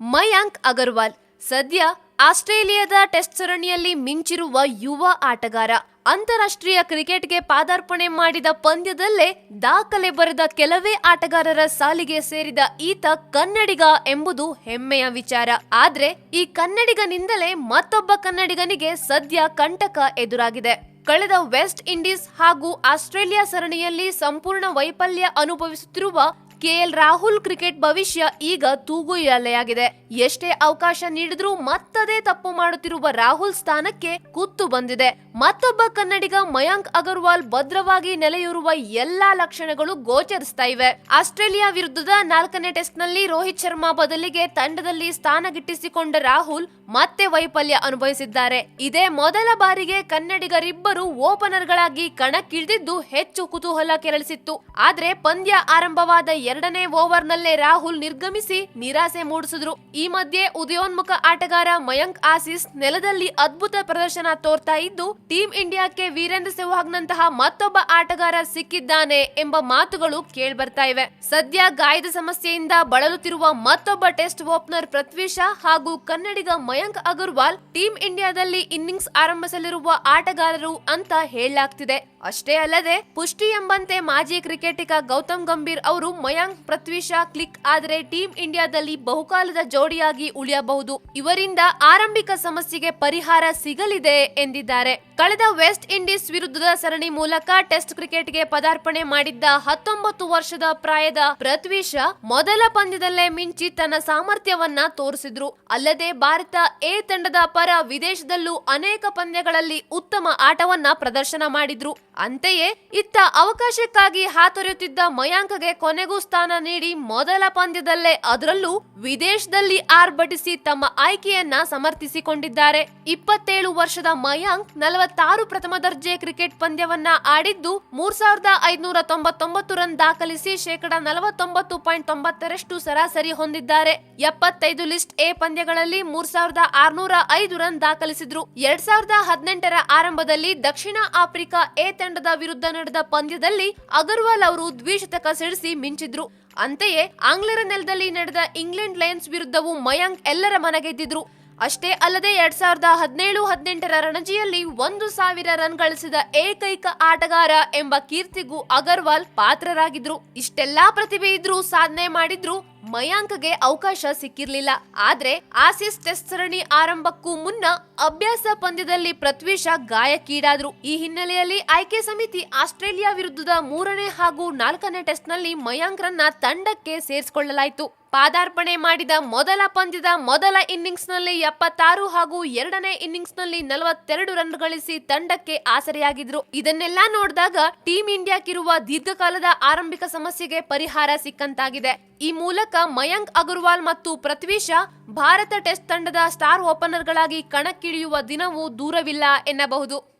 ಮಯಾಂಕ್ ಅಗರ್ವಾಲ್ ಸದ್ಯ ಆಸ್ಟ್ರೇಲಿಯಾದ ಟೆಸ್ಟ್ ಸರಣಿಯಲ್ಲಿ ಮಿಂಚಿರುವ ಯುವ ಆಟಗಾರ. ಅಂತಾರಾಷ್ಟ್ರೀಯ ಕ್ರಿಕೆಟ್ಗೆ ಪಾದಾರ್ಪಣೆ ಮಾಡಿದ ಪಂದ್ಯದಲ್ಲೇ ದಾಖಲೆ ಬರೆದ ಕೆಲವೇ ಆಟಗಾರರ ಸಾಲಿಗೆ ಸೇರಿದ ಈತ ಕನ್ನಡಿಗ ಎಂಬುದು ಹೆಮ್ಮೆಯ ವಿಚಾರ. ಆದ್ರೆ ಈ ಕನ್ನಡಿಗನಿಂದಲೇ ಮತ್ತೊಬ್ಬ ಕನ್ನಡಿಗನಿಗೆ ಸದ್ಯ ಕಂಟಕ ಎದುರಾಗಿದೆ. ಕಳೆದ ವೆಸ್ಟ್ ಇಂಡೀಸ್ ಹಾಗೂ ಆಸ್ಟ್ರೇಲಿಯಾ ಸರಣಿಯಲ್ಲಿ ಸಂಪೂರ್ಣ ವೈಫಲ್ಯ ಅನುಭವಿಸುತ್ತಿರುವ ಕೆಎಲ್ ರಾಹುಲ್ ಕ್ರಿಕೆಟ್ ಭವಿಷ್ಯ ಈಗ ತೂಗುಯಾಲೆಯಾಗಿದೆ ಎಷ್ಟೇ ಅವಕಾಶ ನೀಡಿದ್ರೂ ಮತ್ತದೇ ತಪ್ಪು ಮಾಡುತ್ತಿರುವ ರಾಹುಲ್ ಸ್ಥಾನಕ್ಕೆ ಕುತ್ತು ಬಂದಿದೆ. ಮತ್ತೊಬ್ಬ ಕನ್ನಡಿಗ ಮಯಾಂಕ್ ಅಗರ್ವಾಲ್ ಭದ್ರವಾಗಿ ನೆಲೆಯೂರುವ ಎಲ್ಲಾ ಲಕ್ಷಣಗಳು ಗೋಚರಿಸ್ತಾ ಇವೆ. ಆಸ್ಟ್ರೇಲಿಯಾ ವಿರುದ್ಧದ ನಾಲ್ಕನೇ ಟೆಸ್ಟ್ನಲ್ಲಿ ರೋಹಿತ್ ಶರ್ಮಾ ಬದಲಿಗೆ ತಂಡದಲ್ಲಿ ಸ್ಥಾನ ಗಿಟ್ಟಿಸಿಕೊಂಡ ರಾಹುಲ್ ಮತ್ತೆ ವೈಫಲ್ಯ ಅನುಭವಿಸಿದ್ದಾರೆ. ಇದೇ ಮೊದಲ ಬಾರಿಗೆ ಕನ್ನಡಿಗರಿಬ್ಬರು ಓಪನರ್ಗಳಾಗಿ ಕಣಕ್ಕಿಳಿದಿದ್ದು ಹೆಚ್ಚು ಕುತೂಹಲ ಕೆರಳಿಸಿತ್ತು. ಆದ್ರೆ ಪಂದ್ಯ ಆರಂಭವಾದ ಎರಡನೇ ಓವರ್ನಲ್ಲೇ ರಾಹುಲ್ ನಿರ್ಗಮಿಸಿ ನಿರಾಸೆ ಮೂಡಿಸಿದ್ರು. ಈ ಮಧ್ಯೆ ಉದಯೋನ್ಮುಖ ಆಟಗಾರ ಮಯಾಂಕ್ ಆಸಿಸ್ ನೆಲದಲ್ಲಿ ಅದ್ಭುತ ಪ್ರದರ್ಶನ ತೋರ್ತಾ ಇದ್ದು, ಟೀಂ ಇಂಡಿಯಾಕ್ಕೆ ವೀರೇಂದ್ರ ಸೆಹ್ವಾಗ್ನಂತಹ ಮತ್ತೊಬ್ಬ ಆಟಗಾರ ಸಿಕ್ಕಿದ್ದಾನೆ ಎಂಬ ಮಾತುಗಳು ಕೇಳ್ಬರ್ತಾ ಇವೆ. ಸದ್ಯ ಗಾಯದ ಸಮಸ್ಯೆಯಿಂದ ಬಳಲುತ್ತಿರುವ ಮತ್ತೊಬ್ಬ ಟೆಸ್ಟ್ ಓಪನರ್ ಪೃಥ್ವಿ ಶಾ ಹಾಗೂ ಕನ್ನಡಿಗ ಮಯಾಂಕ್ ಅಗರ್ವಾಲ್ ಟೀಂ ಇಂಡಿಯಾದಲ್ಲಿ ಇನ್ನಿಂಗ್ಸ್ ಆರಂಭಿಸಲಿರುವ ಆಟಗಾರರು ಅಂತ ಹೇಳಲಾಗ್ತಿದೆ. ಅಷ್ಟೇ ಅಲ್ಲದೆ, ಪುಷ್ಟಿ ಎಂಬಂತೆ ಮಾಜಿ ಕ್ರಿಕೆಟಿಗ ಗೌತಮ್ ಗಂಭೀರ್ ಅವರು ಮಯಾಂಕ್ ಪೃಥ್ವಿ ಶಾ ಕ್ಲಿಕ್ ಆದರೆ ಟೀಂ ಇಂಡಿಯಾದಲ್ಲಿ ಬಹುಕಾಲದ ಜೋಡಿಯಾಗಿ ಉಳಿಯಬಹುದು. ಇವರಿಂದ ಆರಂಭಿಕ ಸಮಸ್ಯೆಗೆ ಪರಿಹಾರ ಸಿಗಲಿದೆ ಎಂದಿದ್ದಾರೆ. ಕಳೆದ ವೆಸ್ಟ್ ಇಂಡೀಸ್ ವಿರುದ್ಧದ ಸರಣಿ ಮೂಲಕ ಟೆಸ್ಟ್ ಕ್ರಿಕೆಟ್ಗೆ ಪದಾರ್ಪಣೆ ಮಾಡಿದ್ದ ಹತ್ತೊಂಬತ್ತು ವರ್ಷದ ಪ್ರಾಯದ ಪೃಥ್ವಿ ಮೊದಲ ಪಂದ್ಯದಲ್ಲೇ ಮಿಂಚಿ ತನ್ನ ಸಾಮರ್ಥ್ಯವನ್ನ ತೋರಿಸಿದ್ರು. ಅಲ್ಲದೆ ಭಾರತ ಎ ತಂಡದ ಪರ ವಿದೇಶದಲ್ಲೂ ಅನೇಕ ಪಂದ್ಯಗಳಲ್ಲಿ ಉತ್ತಮ ಆಟವನ್ನ ಪ್ರದರ್ಶನ ಮಾಡಿದ್ರು. ಅಂತೆಯೇ ಇತ್ತ ಅವಕಾಶಕ್ಕಾಗಿ ಹಾತೊರೆಯುತ್ತಿದ್ದ ಮಯಾಂಕ್ಗೆ ಕೊನೆಗೂ ಸ್ಥಾನ ನೀಡಿ ಮೊದಲ ಪಂದ್ಯದಲ್ಲೇ ಅದರಲ್ಲೂ ವಿದೇಶದಲ್ಲಿ ಆರ್ಭಟಿಸಿ ತಮ್ಮ ಆಯ್ಕೆಯನ್ನ ಸಮರ್ಥಿಸಿಕೊಂಡಿದ್ದಾರೆ. ಇಪ್ಪತ್ತೇಳು ವರ್ಷದ ಮಯಾಂಕ್ ನಲವತ್ತಾರು ಪ್ರಥಮ ದರ್ಜೆ ಕ್ರಿಕೆಟ್ ಪಂದ್ಯವನ್ನ ಆಡಿದ್ದು ಮೂರ್ ಸಾವಿರದ ಐದುನೂರ ತೊಂಬತ್ತೊಂಬತ್ತು ರನ್ ದಾಖಲಿಸಿ ಶೇಕಡ ನಲವತ್ತೊಂಬತ್ತು ಪಾಯಿಂಟ್ ತೊಂಬತ್ತರಷ್ಟು ಸರಾಸರಿ ಹೊಂದಿದ್ದಾರೆ. ಎಪ್ಪತ್ತೈದು ಲಿಸ್ಟ್ ಎ ಪಂದ್ಯಗಳಲ್ಲಿ ಮೂರ್ ಸಾವಿರದ ಆರ್ನೂರ ಐದು ರನ್ ದಾಖಲಿಸಿದ್ರು. ಎರಡ್ ಸಾವಿರದ ಹದಿನೆಂಟರ ಆರಂಭದಲ್ಲಿ ದಕ್ಷಿಣ ಆಫ್ರಿಕಾ ಎ ತಂಡದ ವಿರುದ್ಧ ನಡೆದ ಪಂದ್ಯದಲ್ಲಿ ಅಗರ್ವಾಲ್ ಅವರು ದ್ವಿಶತಕ ಸಿಡಿಸಿ ಮಿಂಚಿದ್ರು. ಅಂತೆಯೇ ಆಂಗ್ಲರ ನೆಲದಲ್ಲಿ ನಡೆದ ಇಂಗ್ಲೆಂಡ್ ಲಯನ್ಸ್ ವಿರುದ್ಧವೂ ಮಯಾಂಕ್ ಎಲ್ಲರ ಮನಗೆದ್ದಿದ್ರು ಅಷ್ಟೇ ಅಲ್ಲದೆ ಎರಡ್ ಸಾವಿರದ ಹದಿನೇಳು ಹದಿನೆಂಟರ ರಣಜಿಯಲ್ಲಿ ಒಂದು ಸಾವಿರ ರನ್ ಗಳಿಸಿದ ಏಕೈಕ ಆಟಗಾರ ಎಂಬ ಕೀರ್ತಿಗೂ ಅಗರ್ವಾಲ್ ಪಾತ್ರರಾಗಿದ್ರು. ಇಷ್ಟೆಲ್ಲಾ ಪ್ರತಿಭೆ ಇದ್ರೂ ಸಾಧನೆ ಮಾಡಿದ್ರು ಮಯಾಂಕ್ಗೆ ಅವಕಾಶ ಸಿಕ್ಕಿರ್ಲಿಲ್ಲ. ಆದ್ರೆ ಆಸಿಸ್ ಟೆಸ್ಟ್ ಸರಣಿ ಆರಂಭಕ್ಕೂ ಮುನ್ನ ಅಭ್ಯಾಸ ಪಂದ್ಯದಲ್ಲಿ ಪೃಥ್ವಿ ಶಾ ಗಾಯಕ್ಕೀಡಾದ್ರು. ಈ ಹಿನ್ನೆಲೆಯಲ್ಲಿ ಆಯ್ಕೆ ಸಮಿತಿ ಆಸ್ಟ್ರೇಲಿಯಾ ವಿರುದ್ಧದ ಮೂರನೇ ಹಾಗೂ ನಾಲ್ಕನೇ ಟೆಸ್ಟ್ನಲ್ಲಿ ಮಯಾಂಕ್ರನ್ನ ತಂಡಕ್ಕೆ ಸೇರಿಸಿಕೊಳ್ಳಲಾಯಿತು. ಪಾದಾರ್ಪಣೆ ಮಾಡಿದ ಮೊದಲ ಪಂದ್ಯದ ಮೊದಲ ಇನ್ನಿಂಗ್ಸ್ನಲ್ಲಿ ಎಪ್ಪತ್ತಾರು ಹಾಗೂ ಎರಡನೇ ಇನ್ನಿಂಗ್ಸ್ನಲ್ಲಿ ನಲವತ್ತೆರಡು ರನ್ ಗಳಿಸಿ ತಂಡಕ್ಕೆ ಆಸರೆಯಾಗಿದ್ರು. ಇದನ್ನೆಲ್ಲ ನೋಡಿದಾಗ ಟೀಂ ಇಂಡಿಯಾಕ್ಕಿರುವ ದೀರ್ಘಕಾಲದ ಆರಂಭಿಕ ಸಮಸ್ಯೆಗೆ ಪರಿಹಾರ ಸಿಕ್ಕಂತಾಗಿದೆ. ಈ ಮೂಲಕ ಮಯಾಂಕ್ ಅಗರ್ವಾಲ್ ಮತ್ತು ಪೃಥ್ವಿ ಭಾರತ ಟೆಸ್ಟ್ ತಂಡದ ಸ್ಟಾರ್ ಓಪನರ್ಗಳಾಗಿ ಕಣಕ್ಕಿಳಿಯುವ ದಿನವೂ ದೂರವಿಲ್ಲ ಎನ್ನಬಹುದು.